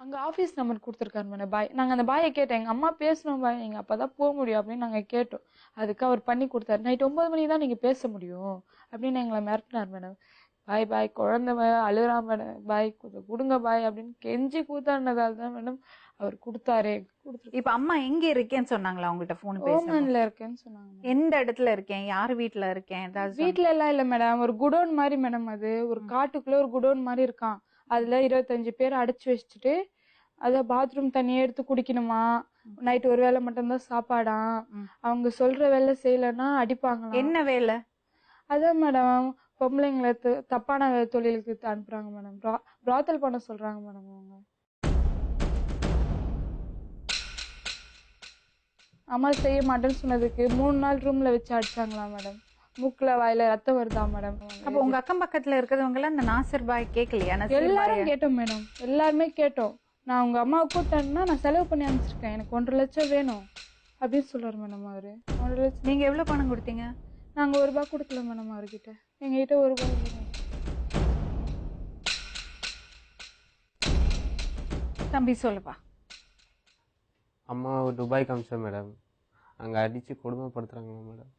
அங்க office number கொடுத்துருக்காரு madam. பாய் நாங்க அந்த பாயை கேட்டோம். எங்க அம்மா பேசணும் பாய். நீங்க அப்பதான் போக முடியும் அப்படின்னு நாங்க கேட்டோம். அதுக்கு அவர் பண்ணி கொடுத்தாரு. நைட் ஒன்பது மணிக்கு தான் நீங்க பேச முடியும் அப்படின்னு எங்களை மிரட்டினார் மேடம். பாய் பாய் குழந்தை அழுறா மேடம். பாய் கொஞ்சம் கொடுங்க பாய் அப்படின்னு கெஞ்சி கூத்தாடினதால தான் மேடம் அவர் கொடுத்தாரு. கொடுத்துரு இப்ப அம்மா எங்க இருக்கேன்னு சொன்னாங்களா உங்கள்ட்ட போன் பேச ஓமன்ல இருக்கேன்னு சொன்னாங்க. எந்த இடத்துல இருக்கேன்? யார் வீட்ல இருக்கேன்? ஏதாவது வீட்ல எல்லாம் இல்ல மேடம். ஒரு குடோன் மாதிரி மேடம் அது. ஒரு காட்டுக்குள்ள ஒரு குடோன் மாதிரி இருக்கான். அதுல இருபத்தஞ்சு பேர் அடைச்சு வச்சுட்டு அத பாத்ரூம் தண்ணியே எடுத்து குடிக்கணுமா? நைட் ஒரு வேளை மட்டும்தான் சாப்பாடாம். அவங்க சொல்ற வேலை செய்யலைன்னா அடிப்பாங்களாம் என்ன வேலை? அதான் மேடம் பொம்பளைங்களை தப்பான தொழிலுக்கு அனுப்புறாங்க மேடம் பிராத்தல் பண்ண சொல்றாங்க மேடம் அவங்க. அம்மா செய்ய மாட்டேன்னு சொன்னதுக்கு மூணு நாள் ரூம்ல வச்சு அடிச்சாங்களா மேடம் மூக்குல வாயில ரத்தம் வருதா மேடம் அப்ப உங்க அக்கம் பக்கத்துல இருக்கிறவங்க எல்லாம் இந்த நாசர் பாய் பாய் எல்லாரும் கேட்டோம் மேடம் எல்லாருமே கேட்டோம். நான் உங்க அம்மாவை கூப்பிட்டேன்னா நான் செலவு பண்ணி அனுப்பிச்சிருக்கேன். எனக்கு ஒன்றரை லட்சம் வேணும் அப்படின்னு சொல்றாரு மேடம் அவரு. ஒன்றரை லட்சம். நீங்க எவ்வளவு பணம் கொடுத்தீங்க? நாங்க ஒரு ரூபாய் கொடுக்கல மேடம் அவர்கிட்ட. எங்ககிட்ட ஒரு ரூபாய் இல்லை. தம்பி சொல்லுப்பா. அம்மா துபாய்க்கு அமிச்சேன் மேடம் அங்கே அடித்து கொடுமைப்படுத்துறாங்களா மேடம்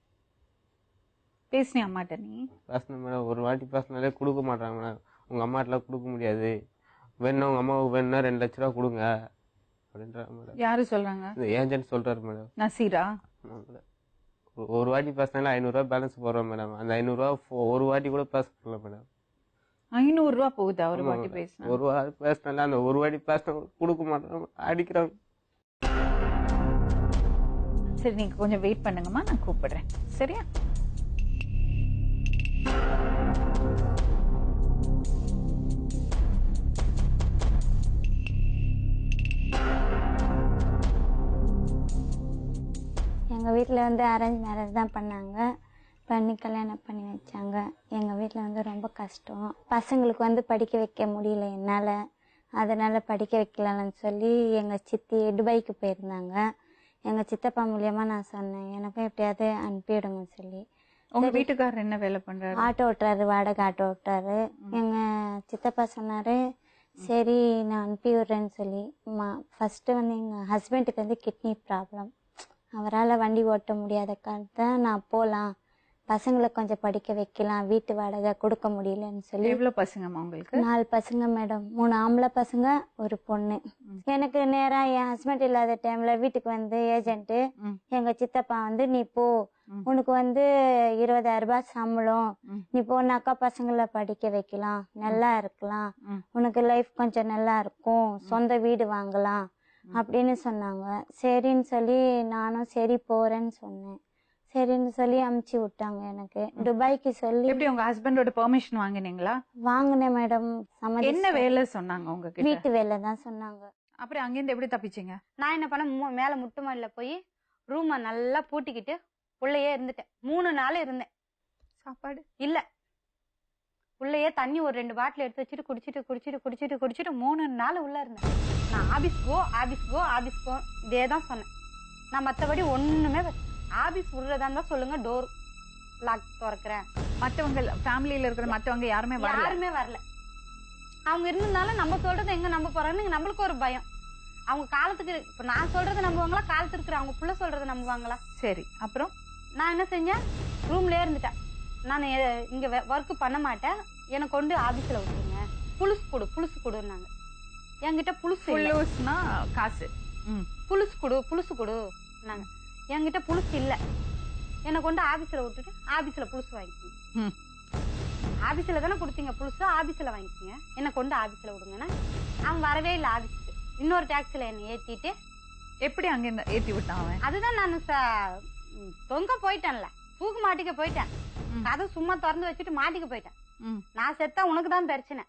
பேசினியா அம்மாட்ட நீ? பேசினேன் மேடம் ஒரு வாட்டி பேசினாலே கொடுக்க மாட்டாங்க மேடம் உங்கள் அம்மாட்டெலாம் கொடுக்க முடியாது. வேணும் உங்கள் அம்மாவுக்கு வேணும்னா ரெண்டு லட்ச ரூபா கொடுங்க. அப்படின்றாங்க மேடம் யாரு சொல்றாங்க? இந்த ஏஜென்ட் சொல்கிறாரு மேடம் நசீரா? மேடம் ஒரு- வாட்டி பேசினாலே ஐநூறுரூவா பேலன்ஸ் போடுறோம் மேடம் அந்த ஐநூறுரூவா ஒரு வாட்டி கூட பேச முடியல மேடம் ஐநூறு ரூபா போகுதா ஒரு வாட்டி. பேசினா? ஒரு வாட்டி பேசினாலே அந்த ஒரு வாட்டி பேசினா கொடுக்க மாட்டாங்க அடிக்கிறாங்க. சரி நீங்க கொஞ்சம் வெயிட் பண்ணுங்கம்மா. நான் கூப்பிடுறேன். சரியா? வீட்டில் வந்து அரேஞ்ச் மேரேஜ் தான் பண்ணாங்க. பண்ணி கல்யாணம் பண்ணி வச்சாங்க. எங்கள் வீட்டில் வந்து ரொம்ப கஷ்டம். பசங்களுக்கு வந்து படிக்க வைக்க முடியல என்னால். அதனால் படிக்க வைக்கலன்னு சொல்லி எங்கள் சித்தி துபாய்க்கு போயிருந்தாங்க. எங்கள் சித்தப்பா மூலியமாக நான் சொன்னேன். எனக்கும் எப்படியாவது அனுப்பிவிடுங்கன்னு சொல்லி. உங்க வீட்டுக்காரர் என்ன வேலை பண்றாரு? ஆட்டோ ஓட்டுறாரு வாடகை ஆட்டோ ஓட்டுறாரு. எங்க சித்தப்பா சொன்னாரு சரி நான் அனுப்பி விடுறேன்னு சொல்லி ஃபர்ஸ்ட் வந்து எங்க ஹஸ்பண்டுக்கு வந்து கிட்னி ப்ராப்ளம் அவரால் வண்டி ஓட்ட முடியாத காலத்தை நான் போகலாம் பசங்களை கொஞ்சம் படிக்க வைக்கலாம். வீட்டு வாடகை கொடுக்க முடியலன்னு சொல்லி எவ்வளவு பசங்கம்மா உங்களுக்கு? நாலு பசங்க மேடம். மூணு ஆம்பளை பசங்க ஒரு பொண்ணு. எனக்கு நேரா என் ஹஸ்பண்ட் இல்லாத டைம்ல வீட்டுக்கு வந்து ஏஜென்ட் ம். எங்க சித்தப்பா வந்து நீ போ. உனக்கு வந்து இருபதாயிரம் ரூபாய் சம்பளம். நீ போன அக்கா பசங்களை படிக்க வைக்கலாம். நல்லா இருக்கலாம். உனக்கு லைஃப் கொஞ்சம் நல்லா இருக்கும். சொந்த வீடு வாங்கலாம். அப்படின்னு சொன்னாங்க. சரின்னு சொல்லி நானும் சரி போறேன்னு சொன்னேன். சரின்னு சொல்லி அமுச்சு விட்டாங்க எனக்கு. துபாய்க்கு சொல்லி எப்படி உங்க ஹஸ்பண்டோட பெர்மிஷன் வாங்குனீங்களா? வாங்கினேன் மேடம். என்ன வேலை சொன்னாங்க உங்ககிட்ட? வீட்டு வேலை தான் சொன்னாங்க. அப்புறம் அங்கிருந்து எப்படி தப்பிச்சீங்க? நான் என்ன பண்ண மேல முட்டு மாடியில போய் ரூமை நல்லா பூட்டிக்கிட்டு உள்ளேயே இருந்துட்டேன். மூணு நாள் இருந்தேன். சாப்பாடு? இல்ல. உள்ளேயே தண்ணி ஒரு ரெண்டு பாட்டில் எடுத்து வச்சுட்டு குடிச்சிட்டு குடிச்சிட்டு குடிச்சிட்டு குடிச்சிட்டு மூணு நாள் உள்ள இருந்தேன். நான் office go office go office go இதே தான் சொன்னேன். நான் மத்தபடி ஒண்ணுமே ஆபீஸ் விடுறதா இருந்தா சொல்லுங்க டோர் லாக் திறக்கிறேன். மத்தவங்க ஃபேமிலியில இருக்கிற மத்தவங்க யாருமே யாருமே வரல. அவங்க இருந்ததுனால நம்ம சொல்றது எங்க நம்ப போறாங்கன்னு நம்மளுக்கு ஒரு பயம். அவங்க காலத்துக்கு இப்ப நான் சொல்றது நம்புவாங்களா? காலத்துக்கு அவங்க புள்ள சொல்றதை நம்புவாங்களா? சரி அப்புறம்? நான் என்ன செஞ்சேன்? ரூம்லயே இருந்துட்டேன். நான் இங்க ஒர்க் பண்ண மாட்டேன். எனக்கு கொண்டு ஆபீஸ்ல விட்டுருங்க. புலுசு கொடு புலுசு கொடுன்னாங்க. என்கிட்ட புலுசு. புல்லூஸ்னா காசு. புலுசு கொடு புலுசு கொடு நாங்க என்கிட்ட புலுசு இல்ல. என்னை கொண்டு ஆபீஸ்ல விட்டுட்டு ஆபீஸ்ல புலுசு வாங்கிக்கோங்க. ஆபீஸ்ல தானே கொடுத்தீங்க புலுசு ஆபீஸ்ல வாங்கிக்கோங்க. என்னை கொண்டு ஆபீஸ்ல விடுங்கன்னா அவன் வரவே இல்லை ஆபீஸ்க்கு இன்னொரு டாக்ஸில என்னை ஏத்திட்டு எப்படி அங்கிருந்து ஏத்தி விட்டான் அவன்? அதுதான் நான் தொங்க போயிட்டேன்ல. தூக்கு மாட்டிக்க போயிட்டேன். கதை சும்மா திறந்து வச்சுட்டு மாட்டிக்க போயிட்டேன். நான் செத்தா உனக்கு தான் பிரச்சனை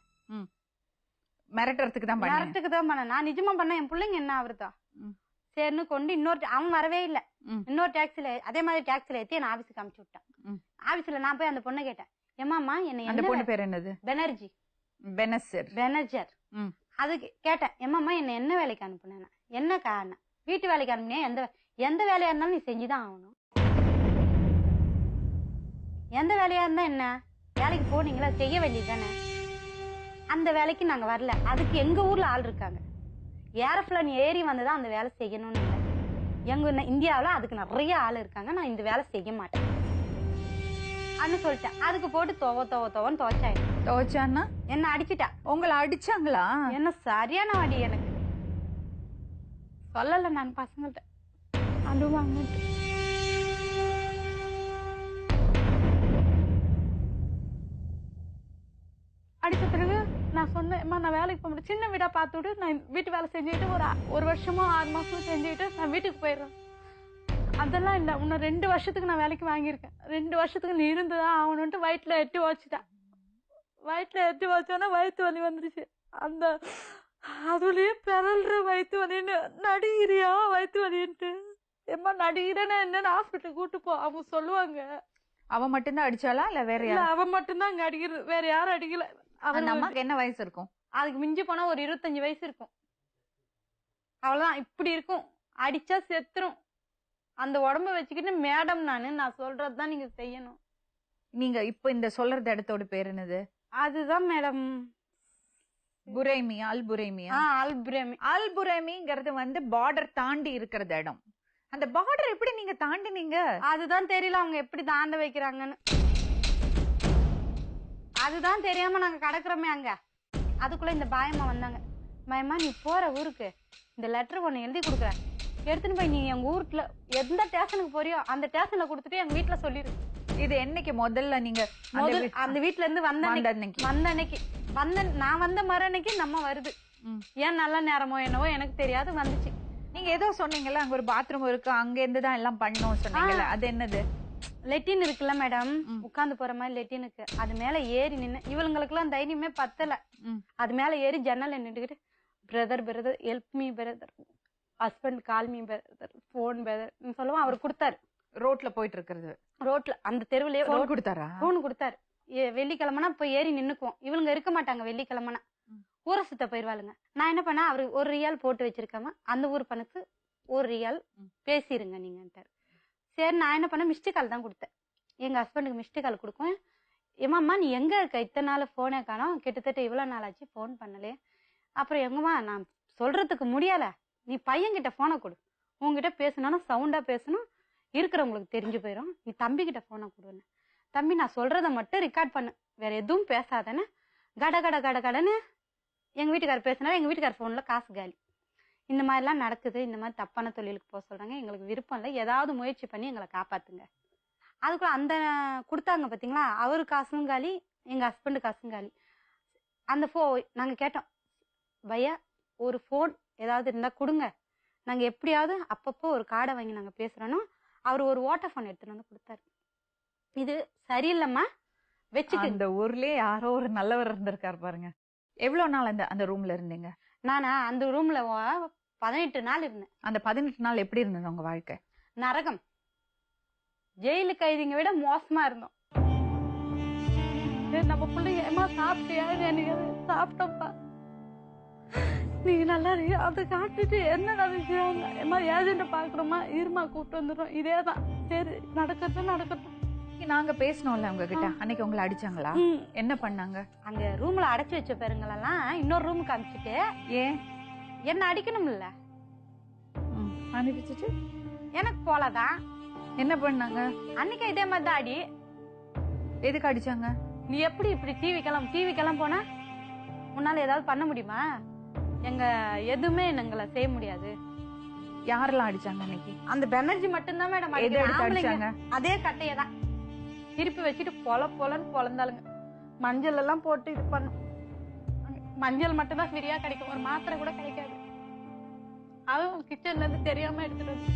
மிரட்டுறதுக்கு தான் பண்ணேன். நேரத்துக்கு தான் பண்ண நான் நிஜமா பண்ண என் பிள்ளைங்க என்ன ஆகுறதா. சரின்னு கொண்டு இன்னொரு அவன் வரவே இல்ல. இன்னொரு டாக்ஸில அதே மாதிரி டாக்ஸில ஏத்தி என்ன ஆபீஸுக்கு அமுச்சு விட்டான். ஆபீஸ்ல நான் போய் அந்த பொண்ணை கேட்டேன். ஏமாமா என்ன அந்த பொண்ணு பேர் என்னது? பெனர்ஜி பெனசர் பெனர்ஜர். அதுக்கு கேட்டேன் ஏமாமா என்ன என்ன வேலைக்கு அனுப்புனேன் என்ன காரணம்? வீட்டு வேலைக்கு அனுப்புனியா? எந்த எந்த வேலையா இருந்தாலும் நீ செஞ்சுதான் ஆகணும். எந்த வேலையா இருந்தா என்ன? வேலைக்கு போனீங்களா? செய்ய வேண்டியது தானே அந்த வேலைக்கு நாங்க வரல. அதுக்கு எங்க ஊர்ல ஆள் இருக்காங்க. ஏரோப்ளேன் ஏறி வந்து தான் அந்த வேலை செய்யணும்னு இல்லை எங்க இந்தியாவில் அதுக்கு நிறைய ஆள் இருக்காங்க. நான் இந்த வேலை செய்ய மாட்டேன். அன்னு சொல்லிட்டேன். அதுக்கு போட்டு துவ துவ துவன்னு துவச்சாயிடும் துவைச்சான்னா? என்ன அடிச்சிட்டா? உங்களை அடிச்சாங்களா? என்ன சரியான அடி எனக்கு. சொல்லல நான் பசங்கள்ட்ட. அழுவாங்க சொன்னேன் "அம்மா, நான் வேலைக்கு போக முடியும் சின்ன வீடா பார்த்துட்டு நான் வீட்டு வேலை செஞ்சுட்டு ஒரு ஒரு வருஷமோ ஆறு மாசமோ செஞ்சுட்டு நான் வீட்டுக்கு போயிடுறேன். அதெல்லாம் இல்லை. இன்னும் ரெண்டு வருஷத்துக்கு நான் வேலைக்கு வாங்கியிருக்கேன். ரெண்டு வருஷத்துக்கு நீ இருந்துதான் ஆகணுன்ட்டு வயிற்றுல எட்டி வச்சுட்டேன் வயிற்றுல எட்டி வச்சோன்னா வயிற்று வலி வந்துருச்சு. அந்த அதுலயே பிறல்ற வயிற்று வலின்னு நடிகிறியா வயிற்று வலின்ட்டு? எம்மா நடிகிறேன்னா என்னன்னு ஹாஸ்பிட்டல் கூட்டு போ. அவங்க சொல்லுவாங்க. அவ மட்டும்தான் அடிச்சாளா? இல்ல வேற இல்ல அவன் மட்டும்தான் அங்க அடிக்கிறது வேற யாரும் அடிக்கல. அந்த அம்மாக்கு என்ன வயசு இருக்கும்? அதுக்கு மிஞ்சி போனா ஒரு இருபத்தஞ்சு வயசு இருக்கும். அவ்வளவுதான் இப்படி இருக்கும். அடிச்சா செத்துரும். அந்த உடம்ப வச்சுக்கிட்டு மேடம் நானு நான் சொல்றதுதான் நீங்க செய்யணும். நீங்க இப்ப இந்த சொல்றது இடத்தோட பேர் என்னது? அதுதான் மேடம் புரைமியா அல் புரைமியா ஆ அல்பிரமி. அல் புரைமிங்கிறது வந்து பார்டர் தாண்டி இருக்கிறது இடம். அந்த பார்டர் எப்படி நீங்க தாண்டினீங்க? அதுதான் தெரியல அவங்க எப்படி தாண்ட வைக்கிறாங்கன்னு. அதுதான் தெரியாம நாங்க கடக்குறோமே அங்க. அதுக்குள்ள இந்த பாயம்மா வந்தாங்க. பயமா நீ போற ஊருக்கு இந்த லெட்டர் ஒண்ணு எழுதி கொடுக்குறேன். எடுத்துன்னு போய் நீ எங்க ஊருக்குள்ள எந்த ஸ்டேஷனுக்கு போறியோ அந்த ஸ்டேஷன்ல கொடுத்துட்டு எங்க வீட்டுல சொல்லிரு. இது என்னைக்கு? முதல்ல நீங்க அந்த வீட்டுல இருந்து வந்த அன்னைக்கு. வந்த அன்னைக்கு. வந்த நான் வந்த மறு அன்னைக்கு நம்ம வருது. ஏன் நல்ல நேரமோ என்னவோ எனக்கு தெரியாது வந்துச்சு. நீங்க ஏதோ சொன்னீங்கல்ல அங்க ஒரு பாத்ரூம் இருக்கு அங்க இருந்து தான் எல்லாம் பண்ணோம் சொன்னீங்கல்ல அது என்னது? லெட்டின் இருக்குல்ல மேடம் ம். உட்கார்ந்து போற மாதிரி லெட்டின் இருக்கு. அது மேல ஏறி நின்னு இவளுங்களுக்கு எல்லாம் தைரியமே பத்தல. அது மேல ஏறி ஜன்னல் நின்றுக்கிட்டு brother brother help me brother husband call me brother phone brother சொல்லுவோம் அவர் கொடுத்தாரு. ரோட்ல போயிட்டு இருக்கிறது ரோட்ல அந்த தெருவுலயே போன் கொடுத்தாரா? போன் கொடுத்தாரு. வெள்ளிக்கிழமைனா போய் ஏறி நின்னுக்குவோம். இவளுங்க இருக்க மாட்டாங்க வெள்ளிக்கிழமைனா. ஊரை சுத்த போயிருவாளுங்க. நான் என்ன பண்ணேன் அவரு ஒரு ரியால் போட்டு வச்சிருக்காம அந்த ஊர் பணத்து ஒரு ரியால். பேசிருங்க நீங்கன்ட்டாரு. சரி நான் என்ன பண்ணேன்? மிஸ்டு கால் தான் கொடுத்தேன். எங்க ஹஸ்பண்டுக்கு மிஸ்டு கால் கொடுக்கும் ஏமாம்மா நீ எங்க இருக்க? இத்தனை நாள் போனே காணோம். கிட்டத்தட்ட இவ்வளோ நாள் ஆச்சு ஃபோன் பண்ணலே. அப்புறம் எங்கம்மா நான் சொல்றதுக்கு முடியல. நீ பையன்கிட்ட போனை கொடு. உங்ககிட்ட பேசணும்னா சவுண்டா பேசணும். இருக்கிறவங்களுக்கு தெரிஞ்சு போயிடும் நீ தம்பிக்கிட்ட போனை கொடுன்னு. தம்பி நான் சொல்றத மட்டும் ரெக்கார்ட் பண்ணு. வேற எதுவும் பேசாதேன்னு. கட கட கட கடன்னு எங்க வீட்டுக்காரர் பேசினாலும் எங்க வீட்டுக்காரர் போன்ல காசு காலி. இந்த மாதிரிலாம் நடக்குது இந்த மாதிரி தப்பான தொழிலுக்கு போக சொல்றாங்க. எங்களுக்கு விருப்பம் இல்லை. ஏதாவது முயற்சி பண்ணி எங்களை காப்பாத்துங்க. அதுக்குள்ள அந்த கொடுத்தாங்க பாத்தீங்களா? அவரு காசும் காலி எங்க ஹஸ்பண்டு காசும் காலி. அந்த ஃபோ நாங்க கேட்டோம் பையா ஒரு ஃபோன் ஏதாவது இருந்தா கொடுங்க. நாங்க எப்படியாவது அப்பப்போ ஒரு கார்டை வாங்கி நாங்க பேசுறோன்னா அவர் ஒரு வாட்டர் ஃபோன் எடுத்துட்டு வந்து கொடுத்தாரு. இது சரியில்லைம்மா. வச்சுக்க அந்த ஊர்லயே யாரோ ஒரு நல்லவர் இருந்திருக்காரு பாருங்க. எவ்வளவு நாள் அந்த அந்த ரூம்ல இருந்தீங்க? நானா அந்த ரூம்ல பதினெட்டு நாள் இருந்தேன். அந்த பதினெட்டு நாள் எப்படி இருந்தது உங்க வாழ்க்கை? நரகம். ஜெயிலு கைதிங்க விட மோசமா இருந்தோம். நம்ம பிள்ளைங்க ஏமா சாப்பிட்டியா எனக்கு சாப்பிட்டோம்ப்பா. நீங்க நல்லா இருக்கு அதை காட்டுட்டு என்ன நடந்துச்சாங்க ஏமா ஏஜென்ட் பாக்குறோமா இருமா கூப்பிட்டு வந்துடும் இதே தான் சரி நடக்கட்டும் நடக்கட்டும். நாங்க பேசணும்ல உங்க கிட்ட அன்னைக்கு உங்களை அடிச்சாங்களா. என்ன பண்ணாங்க? அங்க ரூம்ல அடைச்சு வச்ச பேருங்களெல்லாம் இன்னொரு ரூமுக்கு அனுப்பிச்சிட்டு ஏன்? என்ன அடிக்கணும்ல? அனுப்பிச்சிட்டு. எனக்கு போலதான் என்ன பண்ணாங்க? அன்னைக்கு இதே மாதிரி தான் அடி எதுக்கு அடிச்சாங்க? நீ எப்படி இப்படி டிவிக்கெல்லாம் டிவிக்கெல்லாம் போனா? உன்னால ஏதாவது பண்ண முடியுமா? எங்க எதுவுமே எங்களை செய்ய முடியாது. யாரெல்லாம் அடிச்சாங்க அன்னைக்கு? அந்த பெனர்ஜி மட்டும்தான் மேடம் அடிச்சாங்க? அதே கட்டைய தான் திருப்பி வச்சுட்டு பொல பொலன்னு பொலந்தாளுங்க. மஞ்சள் எல்லாம் போட்டு இது பண்ணும் மஞ்சள் மட்டும் தான் ஃப்ரீயா கிடைக்கும். ஒரு மாத்திரை கூட கிடைக்காது அதுவும் கிச்சன்ல இருந்து தெரியாம எடுத்துட்டு வச்சு